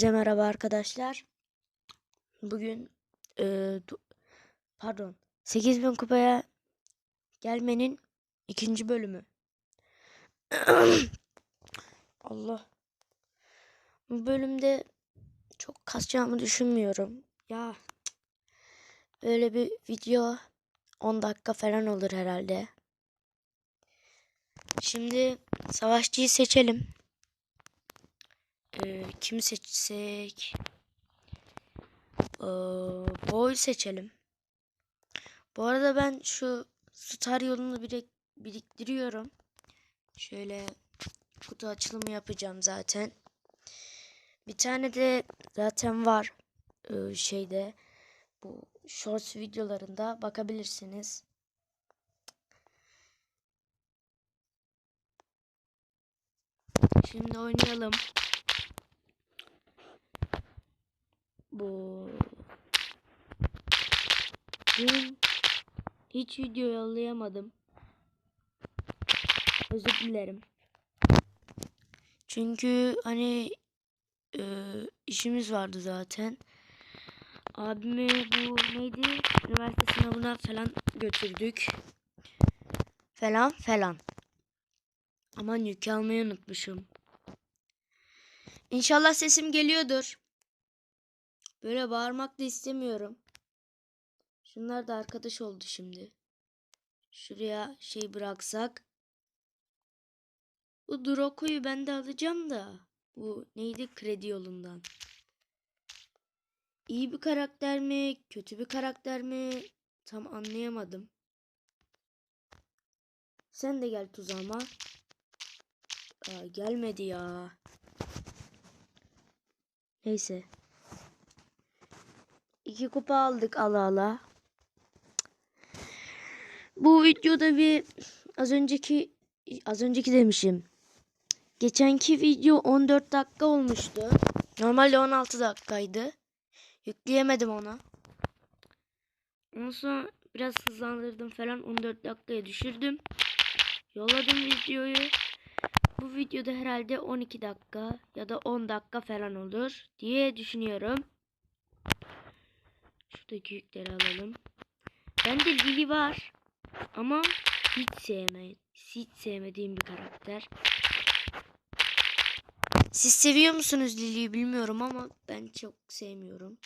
Hepinize merhaba arkadaşlar. Bugün e, pardon 8000 kupaya gelmenin ikinci bölümü. Allah. Bu bölümde çok kasacağımı düşünmüyorum. Ya böyle bir video 10 dakika falan olur herhalde. Şimdi savaşçıyı seçelim. Ee, kimi seçsek? Ee, boy seçelim. Bu arada ben şu star yolunu birik biriktiriyorum. Şöyle kutu açılımı yapacağım zaten. Bir tane de zaten var ee, şeyde bu shorts videolarında bakabilirsiniz. Şimdi oynayalım. Bu Dün hiç video yollayamadım. Özür dilerim. Çünkü hani e, işimiz vardı zaten. Abimi bu neydi? Üniversite sınavına falan götürdük. Falan falan. Aman yük almayı unutmuşum. İnşallah sesim geliyordur. Böyle bağırmak da istemiyorum. Şunlar da arkadaş oldu şimdi. Şuraya şey bıraksak. Bu Droko'yu ben de alacağım da. Bu neydi? Kredi yolundan. İyi bir karakter mi? Kötü bir karakter mi? Tam anlayamadım. Sen de gel tuzağıma. Aa, gelmedi ya. Neyse. İki kupa aldık ala ala. Bu videoda bir az önceki az önceki demişim. Geçenki video 14 dakika olmuştu. Normalde 16 dakikaydı. Yükleyemedim ona. Ondan sonra biraz hızlandırdım falan 14 dakikaya düşürdüm. Yolladım videoyu. Bu videoda herhalde 12 dakika ya da 10 dakika falan olur diye düşünüyorum. Şuradaki yükleri alalım. Bende Lily var. Ama hiç sevme, hiç sevmediğim bir karakter. Siz seviyor musunuz Lily'yi bilmiyorum ama ben çok sevmiyorum.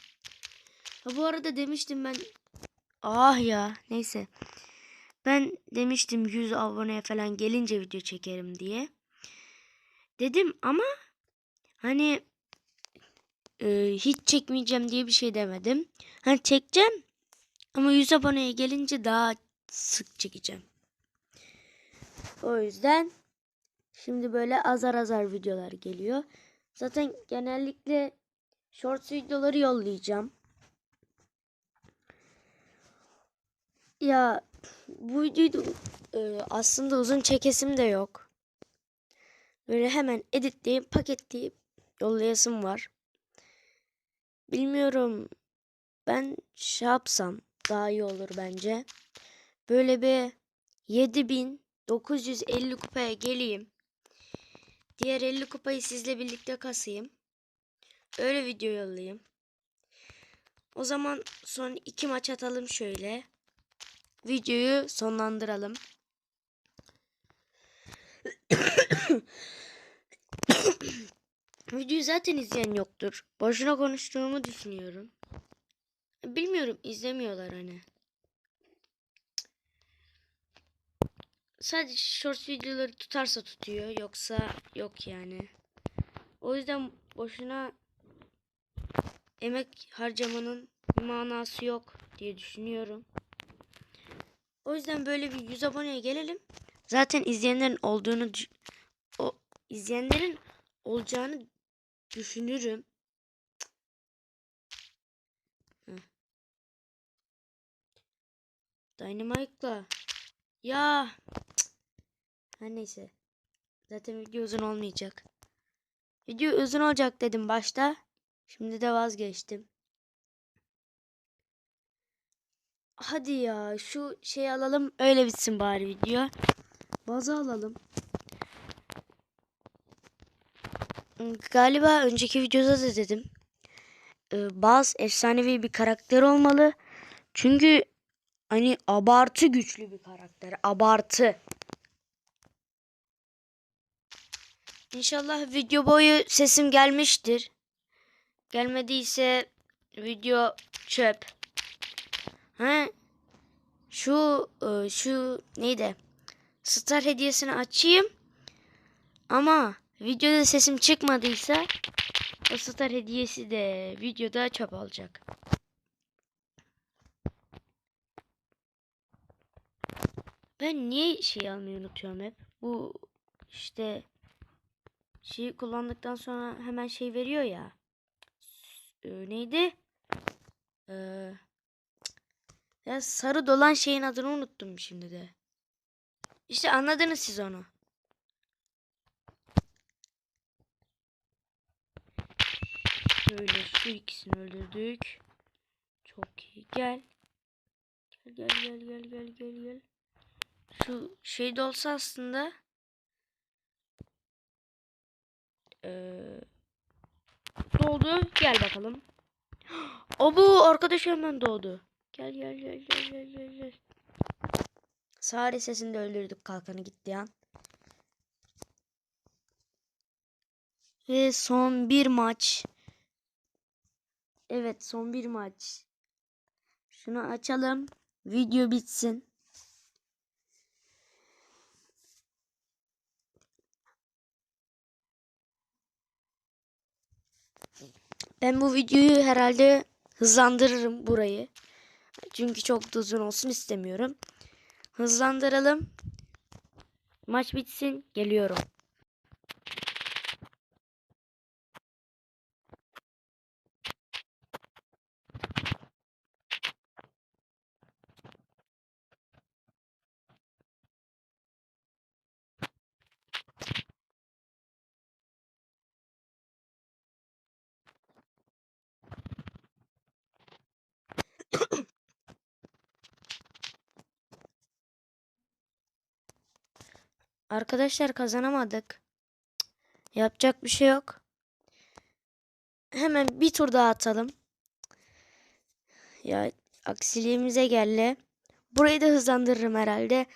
Ha bu arada demiştim ben ah ya neyse. Ben demiştim 100 aboneye falan gelince video çekerim diye. Dedim ama hani e, hiç çekmeyeceğim diye bir şey demedim. Hani çekeceğim ama 100 aboneye gelince daha sık çekeceğim. O yüzden şimdi böyle azar azar videolar geliyor. Zaten genellikle shorts videoları yollayacağım. Ya bu videoyu e, aslında uzun çekesim de yok. Böyle hemen editleyip paketleyip yollayasım var. Bilmiyorum ben şey yapsam daha iyi olur bence. Böyle bir 7950 kupaya geleyim. Diğer 50 kupayı sizle birlikte kasayım. Öyle video yollayayım. O zaman son iki maç atalım şöyle. Videoyu sonlandıralım. Videoyu zaten izleyen yoktur. Boşuna konuştuğumu düşünüyorum. Bilmiyorum izlemiyorlar hani. Sadece short videoları tutarsa tutuyor yoksa yok yani. O yüzden boşuna emek harcamanın manası yok diye düşünüyorum. O yüzden böyle bir 100 aboneye gelelim. Zaten izleyenlerin olduğunu o izleyenlerin olacağını düşünürüm. Dynamite'la ya her neyse. Zaten video uzun olmayacak. Video uzun olacak dedim başta. Şimdi de vazgeçtim. Hadi ya şu şey alalım öyle bitsin bari video. Bazı alalım. Galiba önceki videoda da dedim. Ee, Baz efsanevi bir karakter olmalı. Çünkü hani abartı güçlü bir karakter. Abartı. İnşallah video boyu sesim gelmiştir. Gelmediyse video çöp. Ha? Şu e, şu neydi? Star hediyesini açayım. Ama videoda sesim çıkmadıysa o star hediyesi de videoda çöp olacak. Ben niye şey almayı unutuyorum hep? Bu işte şeyi kullandıktan sonra hemen şey veriyor ya. Ee, neydi? Ee, ya sarı dolan şeyin adını unuttum şimdi de. İşte anladınız siz onu. Şöyle şu ikisini öldürdük. Çok iyi. Gel. Gel gel gel gel gel gel gel. Şu şey de olsa aslında. Ee, doğdu. Gel bakalım. O bu arkadaş hemen doğdu. Gel gel gel gel gel gel gel. Sare sesini de öldürdük kalkanı gitti an. Ve son bir maç. Evet son bir maç. Şunu açalım. Video bitsin. Ben bu videoyu herhalde hızlandırırım burayı. Çünkü çok da uzun olsun istemiyorum. Hızlandıralım. Maç bitsin. Geliyorum. Arkadaşlar kazanamadık. Yapacak bir şey yok. Hemen bir tur daha atalım. Ya aksiliğimize geldi. Burayı da hızlandırırım herhalde.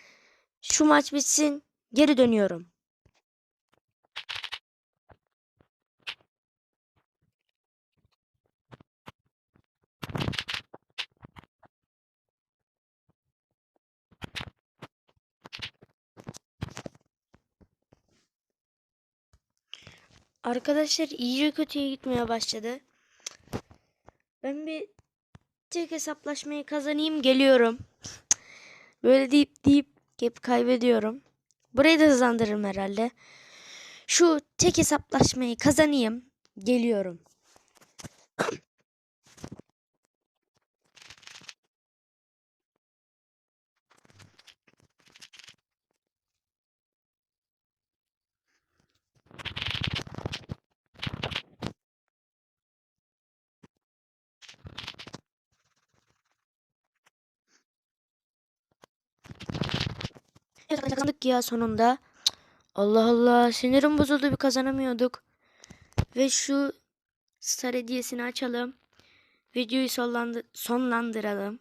Şu maç bitsin. Geri dönüyorum. Arkadaşlar iyice kötüye gitmeye başladı. Ben bir tek hesaplaşmayı kazanayım geliyorum. Böyle deyip deyip hep kaybediyorum. Burayı da hızlandırırım herhalde. Şu tek hesaplaşmayı kazanayım geliyorum. Kazandık ya sonunda. Allah Allah sinirim bozuldu bir kazanamıyorduk. Ve şu star hediyesini açalım. Videoyu sonlandı- sonlandıralım.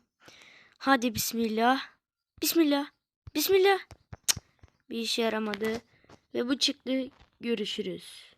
Hadi bismillah. Bismillah. Bismillah. Cık, Bir işe yaramadı. Ve bu çıktı. Görüşürüz.